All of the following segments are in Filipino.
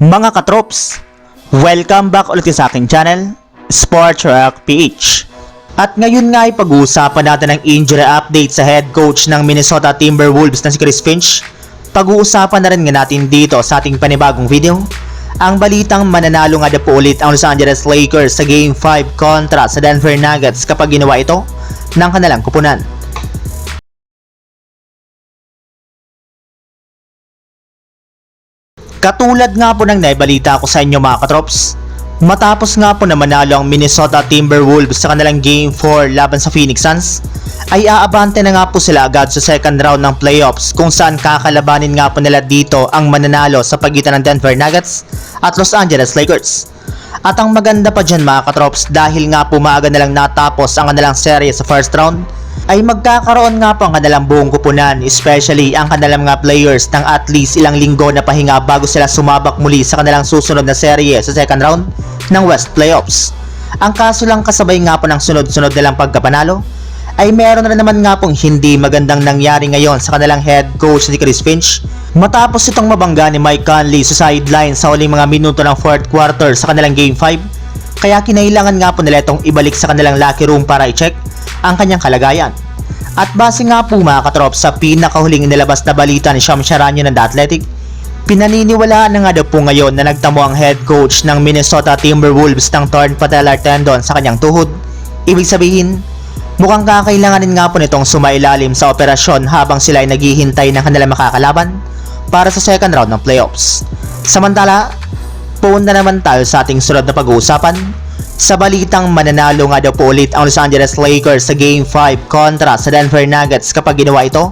Mga katrops, welcome back ulit sa aking channel, Sports Rock PH. At ngayon nga ay pag-uusapan natin ang injury update sa head coach ng Minnesota Timberwolves na si Chris Finch. Pag-uusapan na rin nga natin dito sa ating panibagong video, ang balitang mananalo nga na po ulit ang Los Angeles Lakers sa Game 5 kontra sa Denver Nuggets kapag ginawa ito ng kanilang kupunan. Katulad nga po ng naibalita ko sa inyo mga katrops, matapos nga po na manalo ang Minnesota Timberwolves sa kanilang Game 4 laban sa Phoenix Suns, ay aabante na nga po sila agad sa second round ng playoffs kung saan kakalabanin nga po nila dito ang mananalo sa pagitan ng Denver Nuggets at Los Angeles Lakers. At ang maganda pa dyan mga katrops dahil nga po maaga na lang natapos ang kanilang serye sa first round, ay magkakaroon nga po ang kanilang buong kupunan, especially ang kanilang mga players ng at least ilang linggo na pahinga bago sila sumabak muli sa kanilang susunod na serye sa second round ng West Playoffs. Ang kaso lang kasabay nga po ng sunod-sunod nilang pagkapanalo, ay meron na naman nga pong hindi magandang nangyari ngayon sa kanilang head coach ni Chris Finch matapos itong mabangga ni Mike Conley sa sideline sa huling mga minuto ng fourth quarter sa kanilang Game 5 kaya kinailangan nga po nila itong ibalik sa kanilang locker room para i-check ang kanyang kalagayan. At base nga po mga katrop sa pinakahuling inilabas na balita ni Sham Sharanyo ng The Athletic, pinaniniwalaan na nga daw po ngayon na nagtamo ang head coach ng Minnesota Timberwolves ng torn patellar tendon sa kanyang tuhod. Ibig sabihin, mukhang kakailanganin nga po nitong sumailalim sa operasyon habang sila ay naghihintay ng kanilang makakalaban para sa second round ng playoffs. Samantala, Puun na naman tayo sa ating sunod na pag-uusapan. Sa balitang mananalo nga daw po ulit ang Los Angeles Lakers sa Game 5 kontra sa Denver Nuggets kapag ginawa ito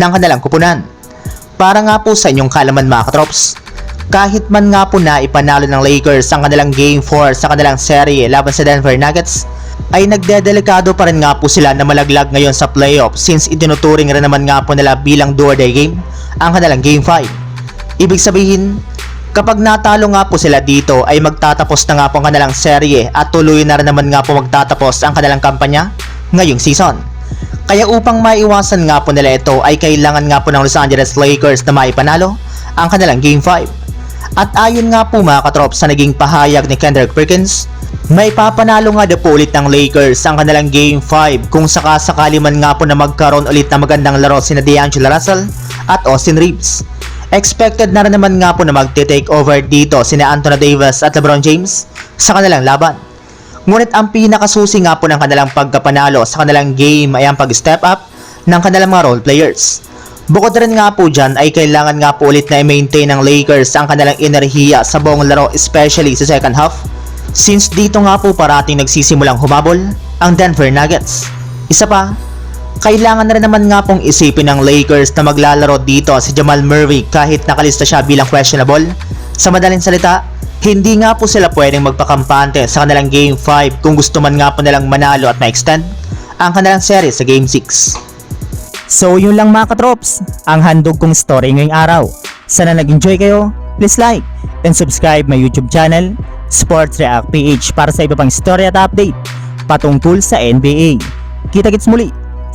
ng kanilang kupunan. Para nga po sa inyong kalaman mga katrops, kahit man nga po na ipanalo ng Lakers ang kanilang Game 4 sa kanilang serye laban sa Denver Nuggets, ay nagdedelikado pa rin nga po sila na malaglag ngayon sa playoff since itinuturing rin naman nga po nila bilang do or die game ang kanilang Game 5. Ibig sabihin, Kapag natalo nga po sila dito ay magtatapos na nga po ang kanilang serye at tuloy na rin naman nga po magtatapos ang kanilang kampanya ngayong season. Kaya upang maiwasan nga po nila ito ay kailangan nga po ng Los Angeles Lakers na maipanalo ang kanilang Game 5. At ayon nga po mga katrop sa naging pahayag ni Kendrick Perkins, may papanalo nga daw po ulit ng Lakers ang kanilang Game 5 kung sakasakali man nga po na magkaroon ulit ng magandang laro sina D'Angelo Russell at Austin Reeves. Expected na rin naman nga po na magte-take over dito sina Anthony Davis at LeBron James sa kanilang laban. Ngunit ang pinakasusi nga po ng kanilang pagkapanalo sa kanilang game ay ang pag-step up ng kanilang mga role players. Bukod rin nga po dyan ay kailangan nga po ulit na i-maintain ng Lakers ang kanilang enerhiya sa buong laro especially sa second half since dito nga po parating nagsisimulang humabol ang Denver Nuggets. Isa pa, kailangan na rin naman nga pong isipin ng Lakers na maglalaro dito si Jamal Murray kahit nakalista siya bilang questionable. Sa madaling salita, hindi nga po sila pwedeng magpakampante sa kanilang Game 5 kung gusto man nga po nilang manalo at ma-extend ang kanilang series sa Game 6. So yun lang mga katrops, ang handog kong story ngayong araw. Sana nag-enjoy kayo, please like and subscribe my YouTube channel, Sports React PH para sa iba pang story at update patungkol sa NBA. Kita-kits muli